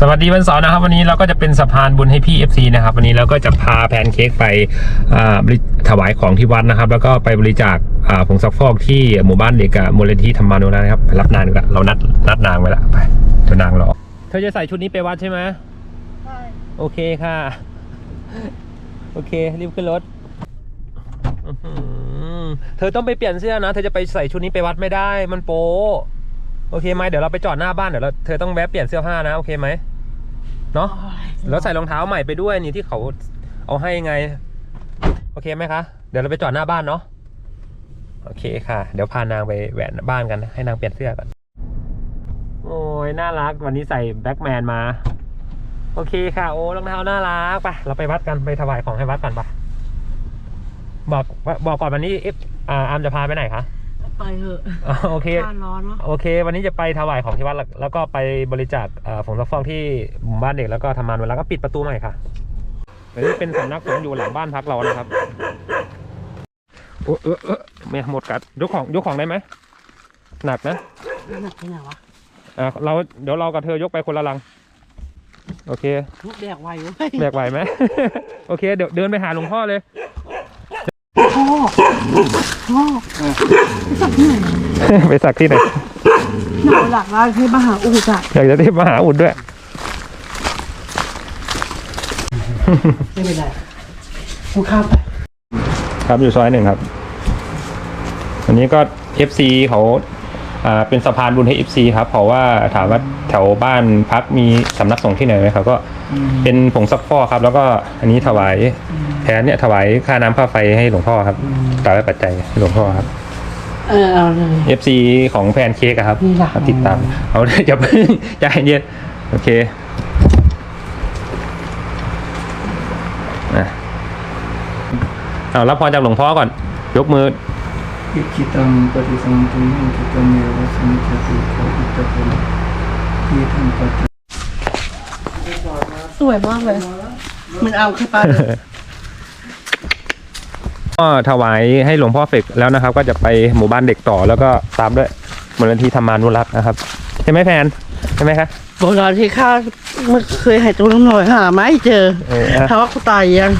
สวัสดีวันเสาร์นะครับ วันนี้เราก็จะเป็นสะพานบุญให้พี่ FC นะครับ วันนี้เราก็จะพาแพนเค้กไปอ่าบริถวายของที่วัดนะครับ แล้วก็ไปบริจาคอ่าผงซักฟอกที่หมู่บ้านเด็กกับมูลนิธิธรรมานุรักษ์นะครับไปรับนางดีกว่าเรานัดนัดนางไว้แล้วไปเดี๋ยวนางรอเธอจะใส่ชุดนี้ไปวัดใช่ไหมใช่โอเคค่ะ โอเครีบขึ้นรถอื้อหือเธอต้องไปเปลี่ยนเสื้อนะเธอจะไปใส่ชุดนี้ไปวัดไม่ได้ มันโป๊โอเคไหมเดี๋ยวเราไปจอดหน้าบ้านเดี๋ยวเราเธอต้องแวะเปลี่ยนเสื้อผ้านะโอเคไหม เนาะแล้วใส่รองเท้าใหม่ไปด้วยนี่ที่เขาเอาให้ไง โอเคไหมคะ เดี๋ยวเราไปจอดหน้าบ้านเนาะโอเคค่ะ เดี๋ยวพานางไปแหวนบ้านกันให้นางเปลี่ยนเสื้อก่อนโอ้ยน่ารักวันนี้ใส่แบ็คแมนมา โอเคค่ะ โอ้รองเท้าน่ารักไปเราไปวัดกันไปถวายของให้วัดกันปะบอกบอกก่อนวันนี้เอฟอาอามจะพาไปไหนคะ ไปเถอะอ๋อโอเค บ้านร้อนเนาะโอเค วันนี้จะไปถวายของที่วัดแล้วแล้วก็ไปบริจาคเอ่อผงซักฟอกที่หมู่บ้านเด็กแล้วก็ทำมานวันแล้วก็ปิดประตูใหม่ค่ะอันนี้เป็นสำนักสงฆ์อยู่หลังบ้านพักเรานะครับโอ้เออเออไม่หมดกัดยกของยกของได้ไหมหนักนะหนักที่ไหนวะอ่าเราเดี๋ยวเรากับเธอยกไปคนละลัง โอเค ลูกแดกไวเว้ยแบกไหวไหม โอเค เดี๋ยวเดินไปหาหลวงพ่อเลยพ่อพ่อสักที่ ไหนไปสักที่ไหนหนักหลักร้านที่มหาอุดอะอยากจะที่มหาอุดด้วย ไม่เป็นไรกูข้ามไปครับอยู่ซอยหนึ่งครับอันนี้ก็ FC เขาอ่าเป็นสะพานบุญให้ FC ครับเพราะว่าถามว่าแถวบ้านพักมีสำนักสงฆ์ที่ไหนไหมครับก็ เป็นผงซักฟอกครับ แล้วก็อันนี้ถวายแทนเนี่ยถวายค่าน้ำค่าไฟให้หลวงพ่อครับตามไว้ปัจจัยให้หลวงพ่อครับเออเอาเลย FC ของแพนเค้กอะครับนี่ล่ะ ครับติดตามเอาอย่าเพิ่งใจเย็นโอเคอะเอารับพรจากหลวงพ่อก่อน ยกมือ อิจิตังปฏิสัมพุญญกิตเมวะสมิจจตุโคอิตตะปุระที่ท่านปัจจ สวยมากเลย มันเอาแค่ปลาเลยก็ถวายให้หลวงพ่อเฟกแล้วนะครับ ก็จะไปหมู่บ้านเด็กต่อแล้วก็ตามด้วยมูลนิธิธรรมานุรักษ์นะครับใช่ไหมแฟนใช่ไหมคะโบราณที่ข้าไม่เคยหายตัวน้ำหน่อยหาไม่เจอเอออะถามว่ากูตายยัง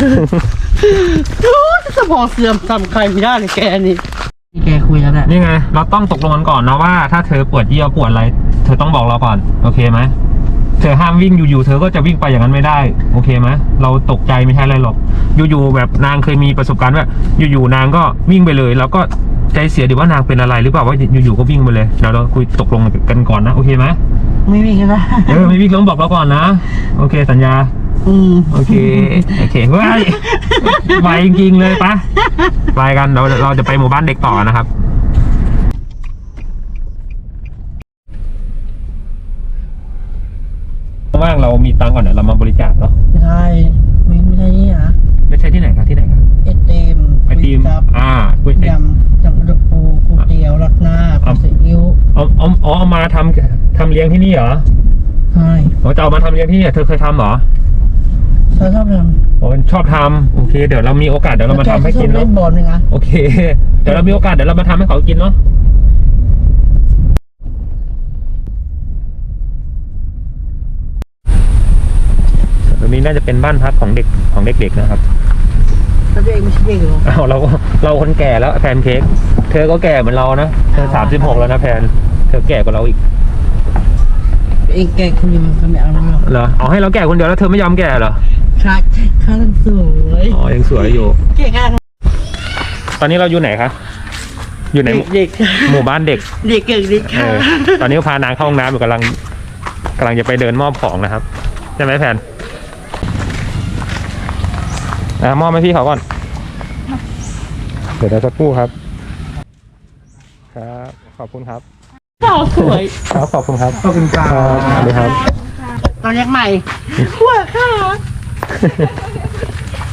โอ้ยสมองเสื่อมทำใครไม่ได้เลยแกนี่แกคุยแล้วแหละนี่ไง เราต้องตกลงกันก่อนนะว่าถ้าเธอปวดเยี่ยวปวดอะไร เธอต้องบอกเราก่อน โอเคไหม เธอห้ามวิ่งอยู่ๆเธอก็จะวิ่งไปอย่างนั้นไม่ได้ โอเคไหมเราตกใจไม่ใช่อะไรหรอก อยู่ๆแบบนางเคยมีประสบการณ์ว่าอยู่ๆนางก็วิ่งไปเลย แล้วก็ใจเสียดีว่านางเป็นอะไรหรือเปล่าว่าอยู่ๆก็วิ่งไปเลยเดี๋ยวเราคุยตกลงกันก่อนนะโอเคไหมไม่มีกันนะเออไม่วิ่งต้องบอกเราก่อนนะ โอเคสัญญาอืมโอเค โอเคเฮ้ยไปจริงๆเลยปะไปกันเราเราจะไปหมู่บ้านเด็กต่อนะครับ ว่าง เรามีตังค์ก่อนเดี๋ยวเรามาบริจาคเนาะไม่ได้ไม่ไม่ใช่นี่นะไม่ใช่ที่ไหนครับที่ไหนครับไอติมไอติมก๋วยจั๊บอ่าก๋วยยำยำกระดูกปูก๋วยเตี๋ยวรัดหน้าผัดซีอิ๊วเอาเอาเอาเอามาทำทำเลี้ยงที่นี่เหรอใช่เราจะเอามาทำเลี้ยงที่นี่เธอเคยทำเหรอฉันชอบทำโอ้ชอบทำโอเค เดี๋ยวเรามีโอกาสเดี๋ยวเรามาทำให้กินแกชอบเนาะเล่นบอลไหมคะโอเค เดี๋ยวเรามีโอกาสเดี๋ยวเรามาทำให้เขากินเนาะ ตรงนี้น่าจะเป็นบ้านพักของเด็กของเด็กๆนะครับแล้วตัวเองไม่ใช่เด็กเหรออ้าวเราเราคนแก่แล้วแพนเค้กเธอก็แก่เหมือนเรานะเธอสามสิบหกแล้วนะแพนเธอแก่กว่าเราอีกตัวเองแกคนเดียวมันไม่เอาแล้วหรอกเหรอเอาให้เราแก่คนเดียวแล้วเธอไม่ยอมแก่เหรอค่าค่าทำสวยอ๋อยังสวยอยู่ เก่งค่าตอนนี้เราอยู่ไหนคะอยู่ในเด็กเด็กหมู่บ้านเด็กเด็กเก่งเด็กเอค่ะอตอนนี้ก็พานางเข้าห้องน้ำอยู่กำลังกำลังจะไปเดินมอบของนะครับใช่ไหมแพน อะมอบให้พี่เขาก่อน เดี๋ยวเราสักครู่ครับ ครับ ขอบคุณครับสาวสวยครับขอบคุณครับ ขอบคุณครัครับบสวัสดีครับตอนแรกใหม่หัวค่ะ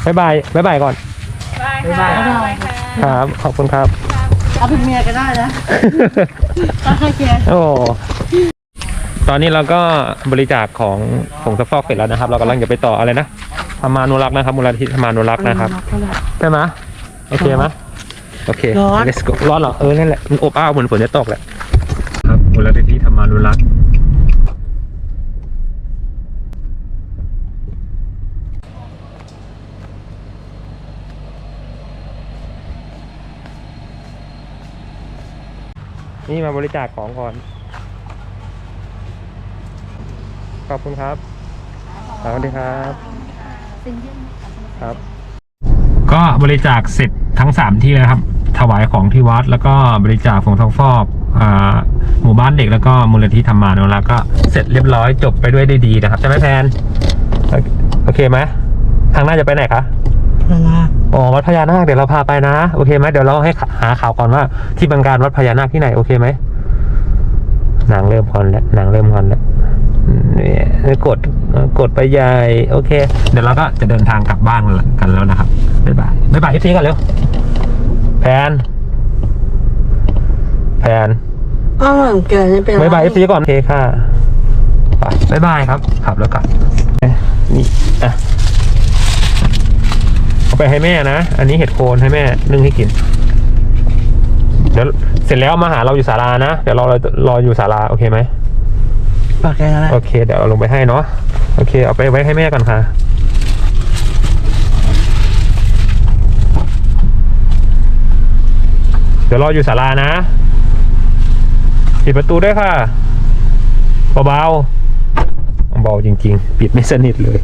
บ๊ายบายบ๊ายบายก่อน บ๊ายบายครับ ขอบคุณครับ เอาเป็นเมียก็ได้นะต้องให้แกโอ้ตอนนี้เราก็บริจาคของผงซักฟอกเสร็จแล้วนะครับ เรากำลังจะไปต่ออะไรนะ ธรรมานุรักษ์นะครับมูลนิธิรามานุรักษ์นะครับใช่ไหมโอเคไหมโอเค ร้อนร้อนเหรอเออนั่นแหละมันอบอ้าวเหมือนฝนจะตกแหละครับมูลนิธิธรรมานุรักษ์นี่มาบริจาคของก่อน ขอบคุณครับ สวัสดีครับ ครับ ก็บริจาคเสร็จทั้งสามที่เลยครับ ถวายของที่วัด แล้วก็บริจาคผงทองฟอกอ่าหมู่บ้านเด็กแล้วก็มูลนิธิธรรมานุรักษ์ก็เสร็จเรียบร้อยจบไปด้วยได้ดีนะครับใช่ไหมแพนโอเคโอเคไหมทางหน้าจะไปไหนคะเวลาอ๋อวัดพญานาคเดี๋ยวเราพาไปนะ โอเคไหมเดี๋ยวเราให้หาข่าวก่อนว่า ที่บังการวัดพญานาคที่ไหนโอเคไหมนางเริ่มก่อนแล้วนางเริ่มก่อนแล้วเนี่ย กดกดไปใหญ่โอเค เดี๋ยวเราก็จะเดินทางกลับบ้านกันแล้วนะครับบ๊ายบายบ๊ายบายอีทีก่อนเร็วแพนแพนอ้าวแกนี่เป็นบ๊ายบายอีทีก่อนโอเคค่ะไปบ๊ายบายครับขับแล้วกลับเอ๊ะนี่อะเอาไปให้แม่นะ อันนี้เห็ดโคนให้แม่นึ่งให้กิน เดี๋ยวเสร็จแล้วมาหาเราอยู่ศาลานะ เดี๋ยวรอเรารออยู่ศาลาโอเคไหม ปากแกอะโอเค เดี๋ยวเอาลงไปให้เนาะโอเค เอาไปไว้ให้แม่ก่อนค่ะ เดี๋ยวรออยู่ศาลานะปิดประตูด้วยค่ะเบาๆเบาจริง ๆ ปิดไม่สนิทเลย